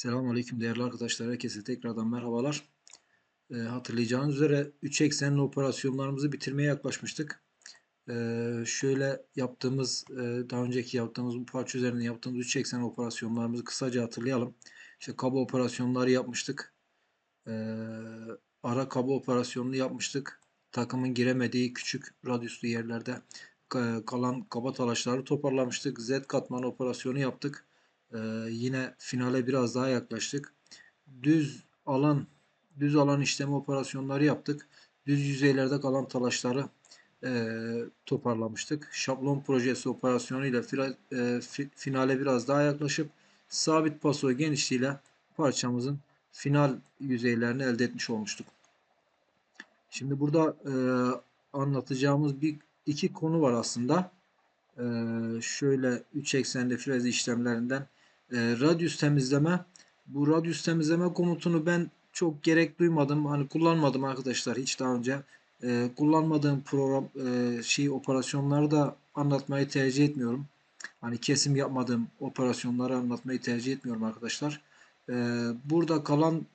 Selamünaleyküm değerli arkadaşlar. Herkese tekrardan merhabalar. Ee, hatırlayacağınız üzere 3 eksenli operasyonlarımızı bitirmeye yaklaşmıştık. Ee, şöyle yaptığımız, e, daha önceki yaptığımız bu parça üzerinde yaptığımız 3 eksen operasyonlarımızı kısaca hatırlayalım. İşte kaba operasyonları yapmıştık. Ee, ara kaba operasyonunu yapmıştık. Takımın giremediği küçük radyüslü yerlerde ka- kalan kaba talaşları toparlamıştık. Z katman operasyonu yaptık. Ee, yine finale biraz daha yaklaştık. Düz alan düz alan işlemi operasyonları yaptık. Düz yüzeylerde kalan talaşları e, toparlamıştık. Şablon projesi operasyonu ile fila- e, fi- finale biraz daha yaklaşıp sabit paso genişliğiyle parçamızın final yüzeylerini elde etmiş olmuştuk. Şimdi burada e, anlatacağımız bir iki konu var aslında. E, şöyle üç eksenli frez işlemlerinden e, radyüs temizleme. Bu radyüs temizleme komutunu ben çok gerek duymadım. Hani kullanmadım arkadaşlar hiç daha önce. E, kullanmadığım program e, şey operasyonları da anlatmayı tercih etmiyorum. Hani kesim yapmadığım operasyonları anlatmayı tercih etmiyorum arkadaşlar. E, burada kalan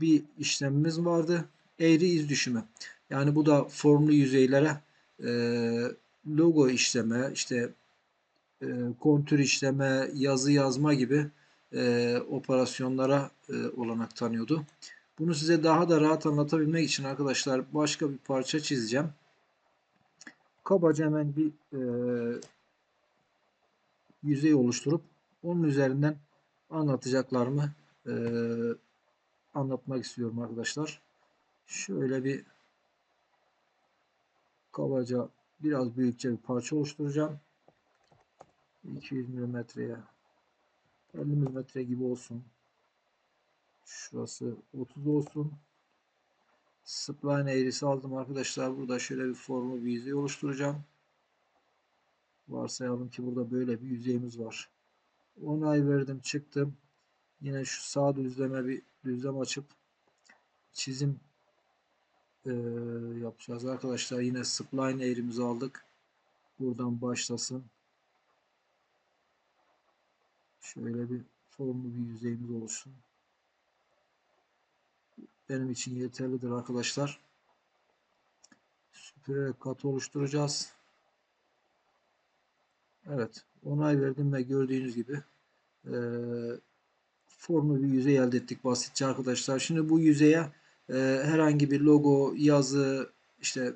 bir işlemimiz vardı. Eğri iz düşümü. Yani bu da formlu yüzeylere e, logo işleme, işte e, kontür işleme, yazı yazma gibi e, operasyonlara e, olanak tanıyordu. Bunu size daha da rahat anlatabilmek için arkadaşlar başka bir parça çizeceğim. Kabaca hemen bir e, yüzey oluşturup onun üzerinden anlatacaklarımı e, anlatmak istiyorum arkadaşlar. Şöyle bir kabaca biraz büyükçe bir parça oluşturacağım. 200 milimetreye 50 milimetre gibi olsun. Şurası 30 olsun. Spline eğrisi aldım arkadaşlar. Burada şöyle bir formu bir yüzey oluşturacağım. Varsayalım ki burada böyle bir yüzeyimiz var. Onay verdim çıktım. Yine şu sağ düzleme bir düzlem açıp çizim e, yapacağız arkadaşlar. Yine spline eğrimizi aldık. Buradan başlasın. Şöyle bir formlu bir yüzeyimiz oluşsun. Benim için yeterlidir arkadaşlar. Süpürerek katı oluşturacağız. Evet. Onay verdim ve gördüğünüz gibi e, formlu bir yüzey elde ettik basitçe arkadaşlar. Şimdi bu yüzeye e, herhangi bir logo, yazı, işte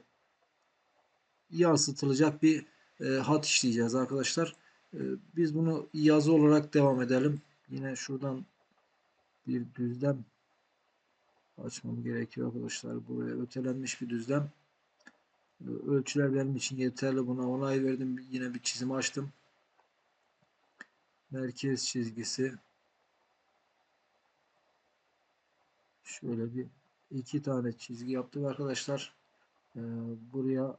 yansıtılacak bir e, hat işleyeceğiz arkadaşlar. E, biz bunu yazı olarak devam edelim. Yine şuradan bir düzlem açmam gerekiyor arkadaşlar. Buraya ötelenmiş bir düzlem. E, ölçüler benim için yeterli. Buna onay verdim. Yine bir çizim açtım. Merkez çizgisi. Şöyle bir iki tane çizgi yaptık arkadaşlar. E, buraya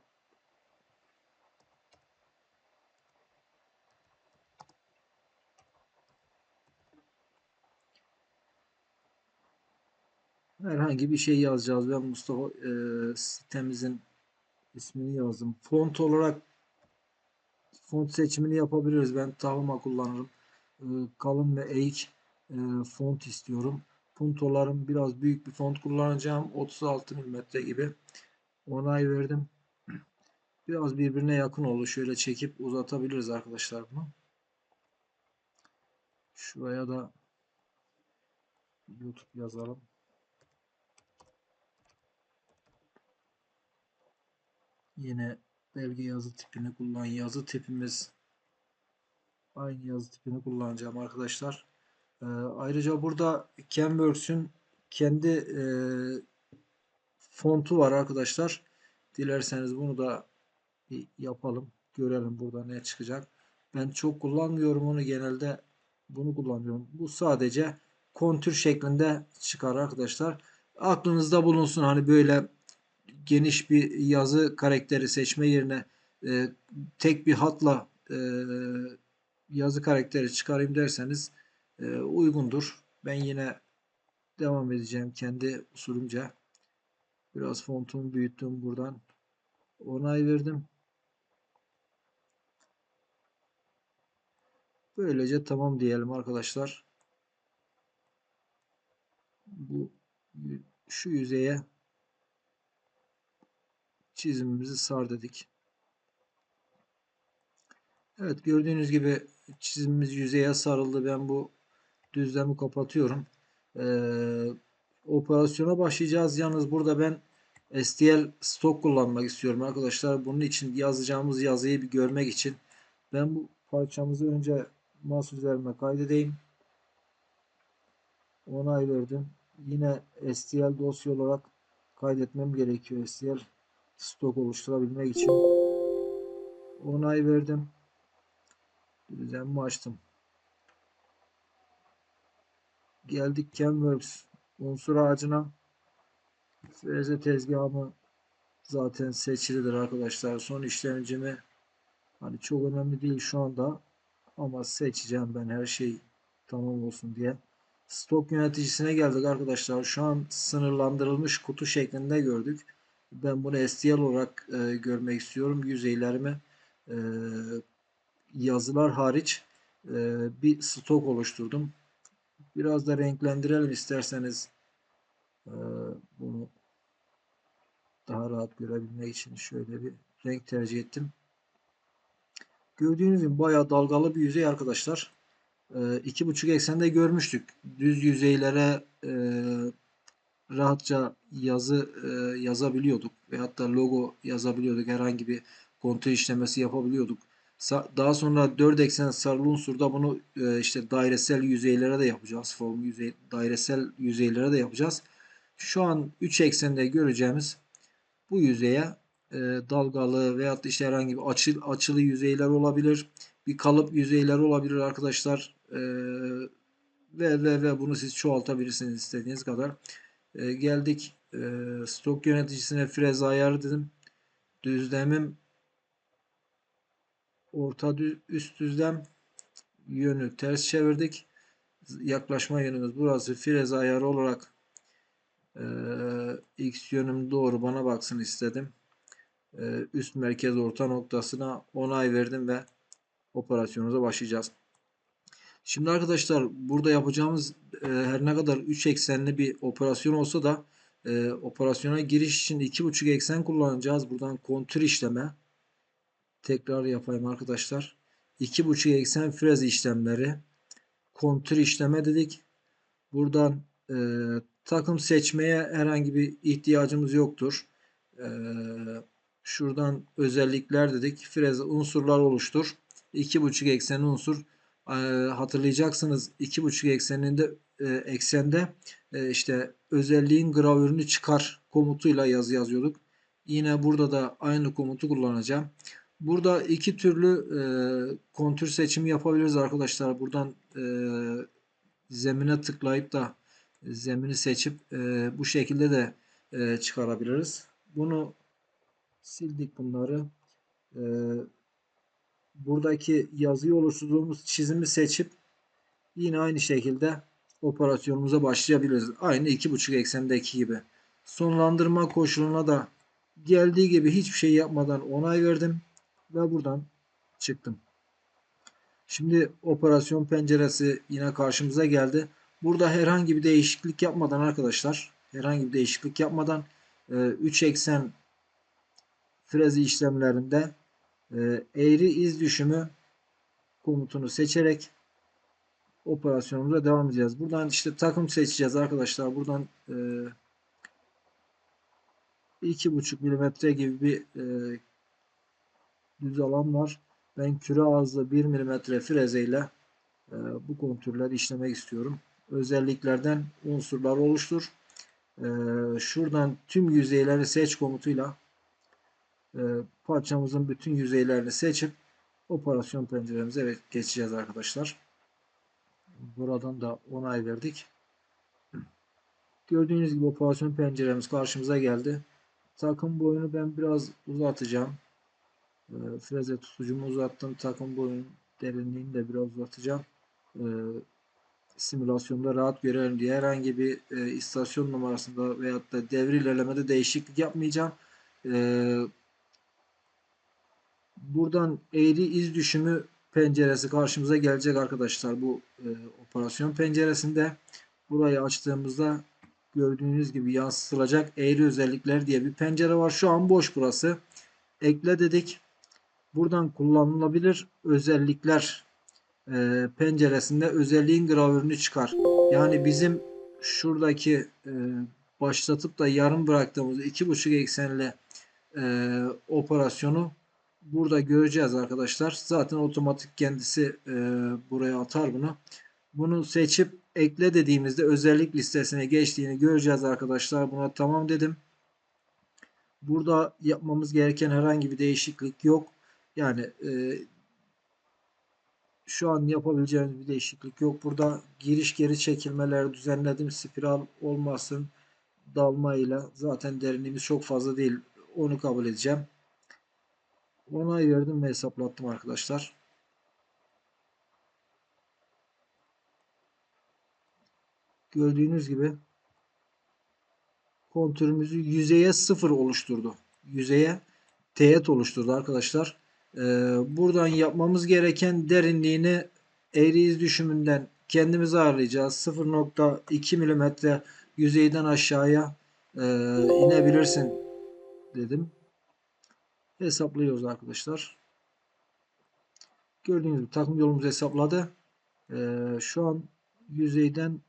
herhangi bir şey yazacağız. Ben Mustafa e, sitemizin ismini yazdım. Font olarak font seçimini yapabiliriz. Ben Tahoma kullanırım. E, kalın ve eğik e, font istiyorum. Puntolarım biraz büyük bir font kullanacağım. 36 mm gibi. Onay verdim. Biraz birbirine yakın oldu. Şöyle çekip uzatabiliriz arkadaşlar bunu. Şuraya da YouTube yazalım. Yine belge yazı tipini kullan. Yazı tipimiz aynı yazı tipini kullanacağım arkadaşlar. Ee, ayrıca burada Canworks'ün kendi e, fontu var arkadaşlar. Dilerseniz bunu da bir yapalım. Görelim burada ne çıkacak. Ben çok kullanmıyorum onu genelde bunu kullanıyorum. Bu sadece kontür şeklinde çıkar arkadaşlar. Aklınızda bulunsun hani böyle geniş bir yazı karakteri seçme yerine e, tek bir hatla e, yazı karakteri çıkarayım derseniz e, uygundur. Ben yine devam edeceğim kendi usulümce. Biraz fontumu büyüttüm buradan. Onay verdim. Böylece tamam diyelim arkadaşlar. bu şu yüzeye çizimimizi sar dedik. Evet gördüğünüz gibi çizimimiz yüzeye sarıldı. Ben bu düzlemi kapatıyorum. Ee, operasyona başlayacağız. Yalnız burada ben STL stok kullanmak istiyorum arkadaşlar. Bunun için yazacağımız yazıyı bir görmek için ben bu parçamızı önce masa üzerine kaydedeyim. Onay verdim. Yine STL dosya olarak kaydetmem gerekiyor. STL stok oluşturabilmek için. Onay verdim. Düzenimi açtım. Geldik Chemworks unsur ağacına. Freze tezgahımı zaten seçilidir arkadaşlar. Son işlemcimi hani çok önemli değil şu anda ama seçeceğim ben her şey tamam olsun diye. Stok yöneticisine geldik arkadaşlar. Şu an sınırlandırılmış kutu şeklinde gördük. Ben bunu STL olarak e, görmek istiyorum. Yüzeylerimi e, yazılar hariç e, bir stok oluşturdum. Biraz da renklendirelim isterseniz e, bunu daha rahat görebilmek için şöyle bir renk tercih ettim. Gördüğünüz gibi bayağı dalgalı bir yüzey arkadaşlar. E, iki buçuk eksende görmüştük. Düz yüzeylere e, rahatça yazı e, yazabiliyorduk ve hatta logo yazabiliyorduk. Herhangi bir kontrol işlemesi yapabiliyorduk. Daha sonra 4 eksen sarılı unsurda bunu e, işte dairesel yüzeylere de yapacağız. Form yüzey, dairesel yüzeylere de yapacağız. Şu an 3 eksende göreceğimiz bu yüzeye e, dalgalı veyahut da işte herhangi bir açı, açılı yüzeyler olabilir. Bir kalıp yüzeyler olabilir arkadaşlar. E, ve ve ve bunu siz çoğaltabilirsiniz istediğiniz kadar. E, geldik e, stok yöneticisine freze ayar dedim. Düzlemim orta düz, üst düzlem yönü ters çevirdik. Yaklaşma yönümüz burası. Freze ayarı olarak e, x yönüm doğru bana baksın istedim. E, üst merkez orta noktasına onay verdim ve operasyonumuza başlayacağız. Şimdi arkadaşlar burada yapacağımız e, her ne kadar 3 eksenli bir operasyon olsa da e, operasyona giriş için 2,5 eksen kullanacağız. Buradan kontür işleme tekrar yapayım arkadaşlar. 2,5 eksen frez işlemleri kontür işleme dedik. Buradan e, takım seçmeye herhangi bir ihtiyacımız yoktur. E, şuradan özellikler dedik. Frez unsurlar oluştur. 2,5 eksen unsur e, hatırlayacaksınız 2,5 ekseninde eksende e, işte özelliğin gravürünü çıkar komutuyla yazı yazıyorduk. Yine burada da aynı komutu kullanacağım. Burada iki türlü e, kontür seçimi yapabiliriz arkadaşlar. Buradan e, zemine tıklayıp da zemini seçip bu şekilde de çıkarabiliriz. Bunu sildik bunları. Buradaki yazıyı oluşturduğumuz çizimi seçip yine aynı şekilde operasyonumuza başlayabiliriz. Aynı iki buçuk eksendeki gibi. Sonlandırma koşuluna da geldiği gibi hiçbir şey yapmadan onay verdim ve buradan çıktım. Şimdi operasyon penceresi yine karşımıza geldi. Burada herhangi bir değişiklik yapmadan arkadaşlar herhangi bir değişiklik yapmadan 3 e, eksen frezi işlemlerinde eğri iz düşümü komutunu seçerek operasyonumuza devam edeceğiz. Buradan işte takım seçeceğiz arkadaşlar. Buradan e, 2,5 milimetre gibi bir e, düz alan var. Ben küre ağızlı 1 mm freze ile e, bu kontürleri işlemek istiyorum. Özelliklerden unsurlar oluştur. E, şuradan tüm yüzeyleri seç komutuyla e, parçamızın bütün yüzeylerini seçip operasyon penceremize geçeceğiz arkadaşlar. Buradan da onay verdik. Gördüğünüz gibi operasyon penceremiz karşımıza geldi. Takım boyunu ben biraz uzatacağım. E, freze tutucumu uzattım. Takım boyun derinliğini de biraz uzatacağım. E, simülasyonda rahat görelim diye herhangi bir e, istasyon numarasında veyahut da devre ilerlemede değişiklik yapmayacağım. E, buradan eğri iz düşümü penceresi karşımıza gelecek arkadaşlar. Bu e, operasyon penceresinde burayı açtığımızda gördüğünüz gibi yansıtılacak eğri özellikler diye bir pencere var. Şu an boş burası. Ekle dedik. Buradan kullanılabilir özellikler e, penceresinde özelliğin gravürünü çıkar. Yani bizim şuradaki e, başlatıp da yarım bıraktığımız iki buçuk eksenli e, operasyonu burada göreceğiz arkadaşlar. Zaten otomatik kendisi e, buraya atar bunu. Bunu seçip ekle dediğimizde özellik listesine geçtiğini göreceğiz arkadaşlar. Buna tamam dedim. Burada yapmamız gereken herhangi bir değişiklik yok. Yani e, şu an yapabileceğimiz bir değişiklik yok. Burada giriş geri çekilmeleri düzenledim. Spiral olmasın dalmayla. Zaten derinliğimiz çok fazla değil. Onu kabul edeceğim. Onay verdim ve hesaplattım arkadaşlar. Gördüğünüz gibi kontürümüzü yüzeye sıfır oluşturdu. Yüzeye teğet oluşturdu arkadaşlar. Ee, buradan yapmamız gereken derinliğini eğri iz düşümünden kendimiz ayarlayacağız. 0.2 milimetre yüzeyden aşağıya e, inebilirsin dedim. Hesaplıyoruz arkadaşlar. Gördüğünüz gibi takım yolumuzu hesapladı. Ee, şu an yüzeyden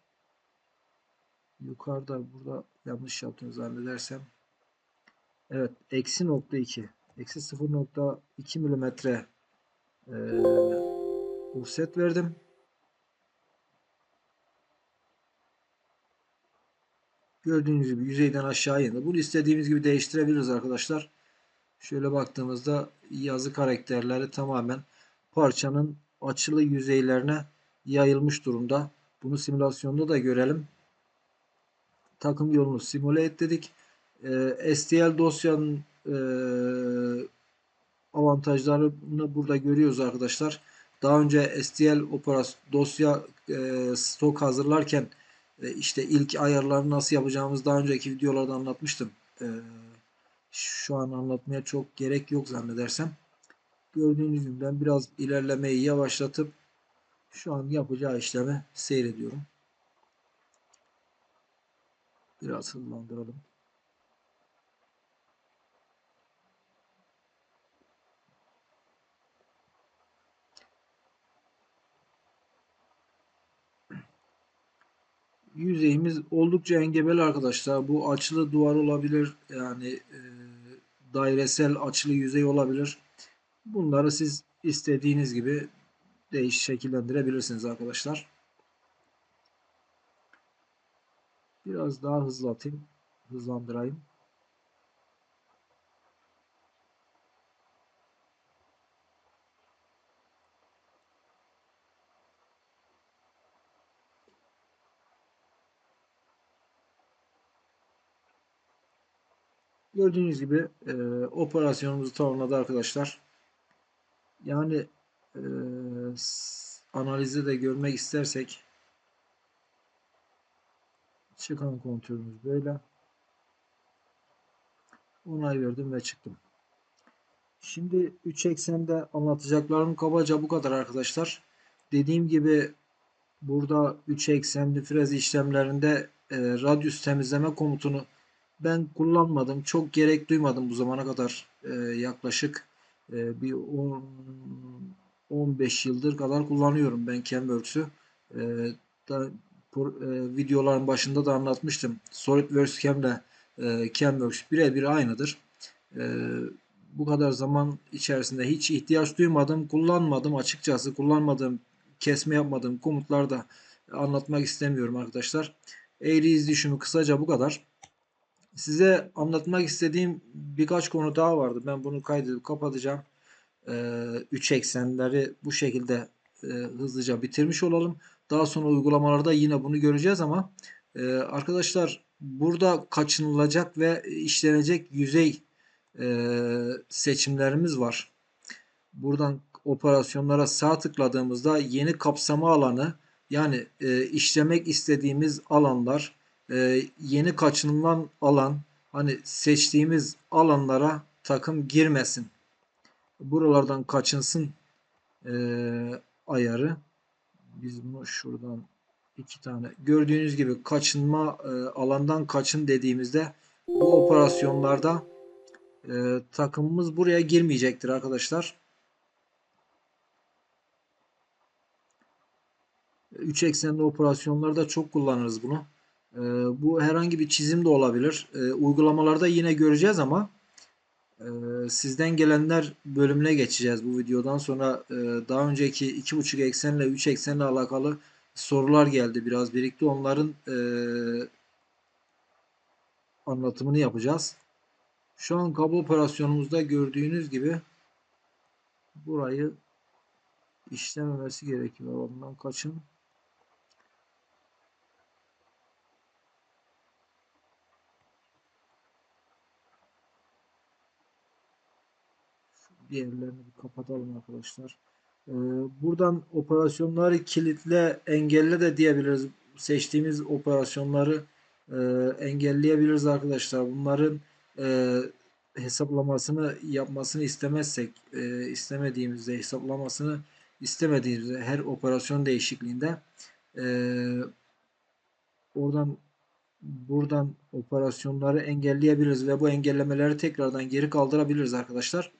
yukarıda burada yanlış yaptım zannedersem. Evet eksi nokta 2 eksi 0.2 milimetre e, offset verdim. Gördüğünüz gibi yüzeyden aşağı indi. Bunu istediğimiz gibi değiştirebiliriz arkadaşlar. Şöyle baktığımızda yazı karakterleri tamamen parçanın açılı yüzeylerine yayılmış durumda. Bunu simülasyonda da görelim. Takım yolunu simüle et dedik. Ee, STL dosyanın e, avantajlarını burada görüyoruz arkadaşlar. Daha önce STL operasyon dosya e, stok hazırlarken e, işte ilk ayarları nasıl yapacağımız daha önceki videolarda anlatmıştım. E, şu an anlatmaya çok gerek yok zannedersem. Gördüğünüz gibi ben biraz ilerlemeyi yavaşlatıp şu an yapacağı işlemi seyrediyorum. Biraz hızlandıralım. yüzeyimiz oldukça engebeli arkadaşlar. Bu açılı duvar olabilir. Yani e, dairesel açılı yüzey olabilir. Bunları siz istediğiniz gibi değiş şekillendirebilirsiniz arkadaşlar. Biraz daha hızlatayım. Hızlandırayım. Gördüğünüz gibi e, operasyonumuzu tamamladı arkadaşlar. Yani e, analizi de görmek istersek çıkan kontürümüz böyle. Onay verdim ve çıktım. Şimdi 3 eksende anlatacaklarım kabaca bu kadar arkadaşlar. Dediğim gibi burada 3 eksenli frez işlemlerinde e, radyus temizleme komutunu ben kullanmadım. Çok gerek duymadım bu zamana kadar. E, yaklaşık e, bir 10 15 yıldır kadar kullanıyorum ben CamWorks'ü. E, da, e, videoların başında da anlatmıştım. SolidWorks Cam'le e, CamWorks birebir aynıdır. E, bu kadar zaman içerisinde hiç ihtiyaç duymadım, kullanmadım açıkçası. Kullanmadığım, kesme yapmadığım komutlarda anlatmak istemiyorum arkadaşlar. Eğri iz düşümü kısaca bu kadar. Size anlatmak istediğim birkaç konu daha vardı. Ben bunu kaydedip kapatacağım. Ee, üç eksenleri bu şekilde e, hızlıca bitirmiş olalım. Daha sonra uygulamalarda yine bunu göreceğiz ama e, arkadaşlar burada kaçınılacak ve işlenecek yüzey e, seçimlerimiz var. Buradan operasyonlara sağ tıkladığımızda yeni kapsama alanı yani işlemek istediğimiz alanlar e, yeni kaçınılan alan hani seçtiğimiz alanlara takım girmesin. Buralardan kaçınsın e, ayarı. Biz bunu şuradan iki tane. Gördüğünüz gibi kaçınma e, alandan kaçın dediğimizde bu operasyonlarda e, takımımız buraya girmeyecektir arkadaşlar. 3 eksenli operasyonlarda çok kullanırız bunu. E, bu herhangi bir çizim de olabilir. E, uygulamalarda yine göreceğiz ama e, sizden gelenler bölümüne geçeceğiz bu videodan sonra. E, daha önceki 2.5 eksenle 3 eksenle alakalı sorular geldi. Biraz birikti. Onların e, anlatımını yapacağız. Şu an kablo operasyonumuzda gördüğünüz gibi burayı işlememesi gerekiyor. Ondan kaçın. Diğerlerini bir kapatalım arkadaşlar. Ee, buradan operasyonları kilitle, engelle de diyebiliriz. Seçtiğimiz operasyonları e, engelleyebiliriz arkadaşlar. Bunların e, hesaplamasını yapmasını istemezsek, e, istemediğimizde hesaplamasını istemediğimizde her operasyon değişikliğinde oradan buradan operasyonları engelleyebiliriz ve bu engellemeleri tekrardan geri kaldırabiliriz arkadaşlar.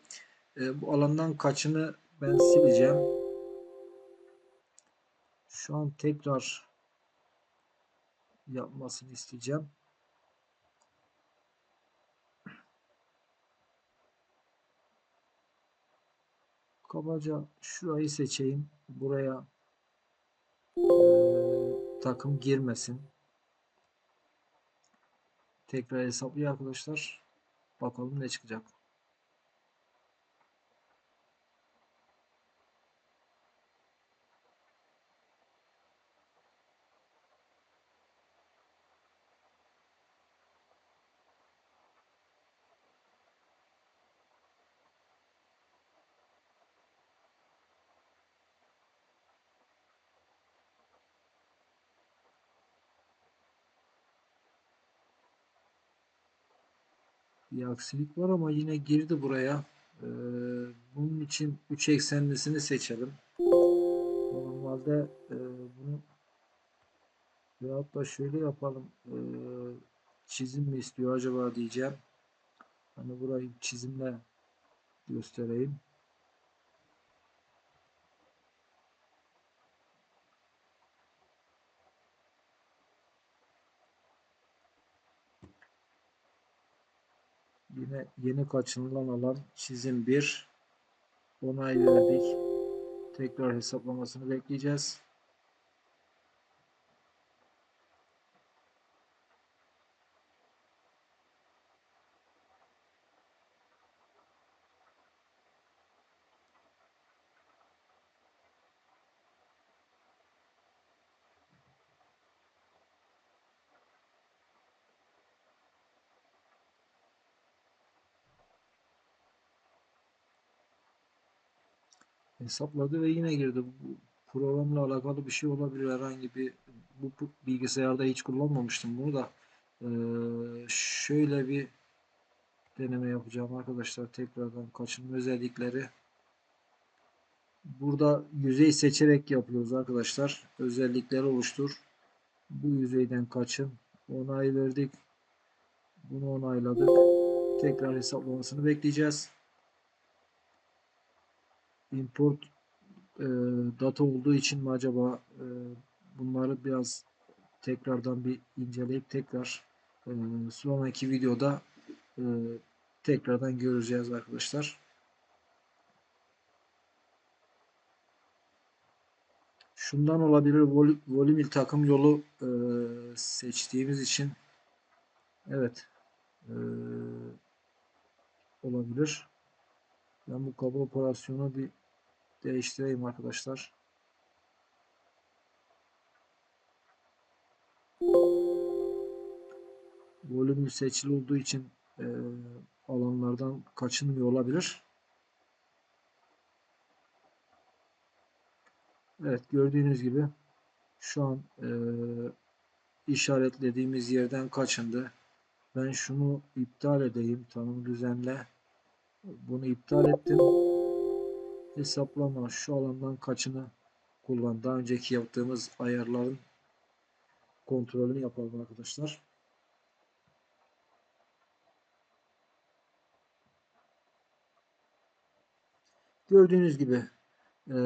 E, bu alandan kaçını ben sileceğim. Şu an tekrar yapmasını isteyeceğim. Kabaca şurayı seçeyim. Buraya e, takım girmesin. Tekrar hesaplayayım arkadaşlar. Bakalım ne çıkacak. Bir aksilik var ama yine girdi buraya. Ee, bunun için 3 eksenlisini seçelim. Normalde e, bunu veyahut da şöyle yapalım. Ee, çizim mi istiyor acaba diyeceğim. Hani burayı çizimle göstereyim. Yine yeni kaçınılan alan çizim 1 onay verdik. Tekrar hesaplamasını bekleyeceğiz. Hesapladı ve yine girdi. Bu programla alakalı bir şey olabilir. Herhangi bir bu, bilgisayarda hiç kullanmamıştım bunu da. Ee, şöyle bir deneme yapacağım arkadaşlar tekrardan. Kaçınma özellikleri. Burada yüzey seçerek yapıyoruz arkadaşlar. Özellikleri oluştur. Bu yüzeyden kaçın. Onay verdik. Bunu onayladık. Tekrar hesaplamasını bekleyeceğiz import e, data olduğu için mi acaba e, bunları biraz tekrardan bir inceleyip tekrar e, sonraki videoda e, tekrardan göreceğiz arkadaşlar. Şundan olabilir vol volümil takım yolu e, seçtiğimiz için evet e, olabilir. Ben bu kaba operasyonu bir değiştireyim arkadaşlar. Volümü seçili olduğu için e, alanlardan kaçınmıyor olabilir. Evet gördüğünüz gibi şu an e, işaretlediğimiz yerden kaçındı. Ben şunu iptal edeyim. Tanım düzenle. Bunu iptal ettim. Hesaplama şu alandan kaçını kullan. Daha önceki yaptığımız ayarların kontrolünü yapalım arkadaşlar. Gördüğünüz gibi e,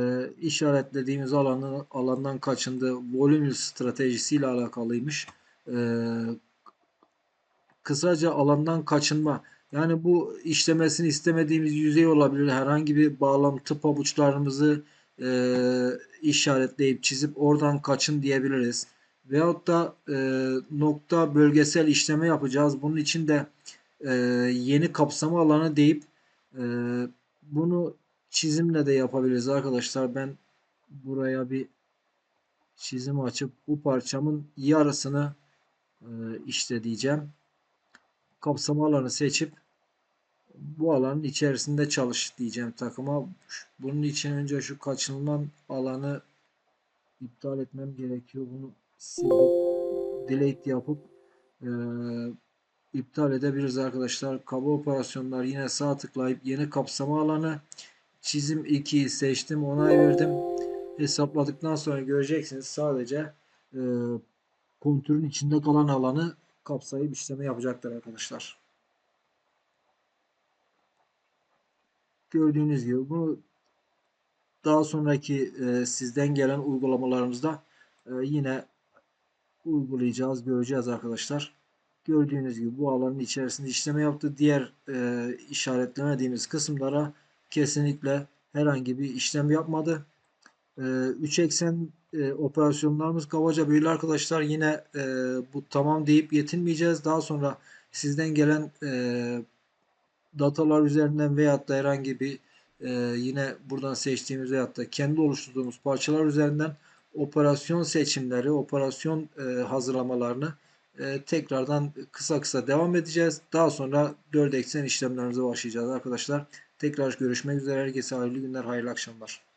işaretlediğimiz alanı, alandan kaçındı. Volüm stratejisiyle alakalıymış. E, kısaca alandan kaçınma. Yani bu işlemesini istemediğimiz yüzey olabilir. Herhangi bir bağlantı pabuçlarımızı e, işaretleyip çizip oradan kaçın diyebiliriz. Veyahut da e, nokta bölgesel işleme yapacağız. Bunun için de e, yeni kapsama alanı deyip e, bunu çizimle de yapabiliriz arkadaşlar. Ben buraya bir çizim açıp bu parçamın yarısını e, işte diyeceğim. Kapsama alanı seçip bu alanın içerisinde çalış diyeceğim takıma. Bunun için önce şu kaçınılan alanı iptal etmem gerekiyor. Bunu silip delete yapıp e, iptal edebiliriz arkadaşlar. Kaba operasyonlar yine sağ tıklayıp yeni kapsama alanı çizim 2'yi seçtim. Onay verdim. Hesapladıktan sonra göreceksiniz sadece e, kontürün içinde kalan alanı kapsayıp işleme yapacaktır arkadaşlar. Gördüğünüz gibi bunu daha sonraki e, sizden gelen uygulamalarımızda e, yine uygulayacağız, göreceğiz arkadaşlar. Gördüğünüz gibi bu alanın içerisinde işleme yaptı. Diğer e, işaretlemediğimiz kısımlara kesinlikle herhangi bir işlem yapmadı. E, 3 eksen e, operasyonlarımız kabaca böyle arkadaşlar. Yine e, bu tamam deyip yetinmeyeceğiz. Daha sonra sizden gelen e, datalar üzerinden veyahut da herhangi bir e, yine buradan seçtiğimiz veyahut da kendi oluşturduğumuz parçalar üzerinden operasyon seçimleri, operasyon e, hazırlamalarını e, tekrardan kısa kısa devam edeceğiz. Daha sonra 4 eksen işlemlerimize başlayacağız arkadaşlar. Tekrar görüşmek üzere. Herkese hayırlı günler, hayırlı akşamlar.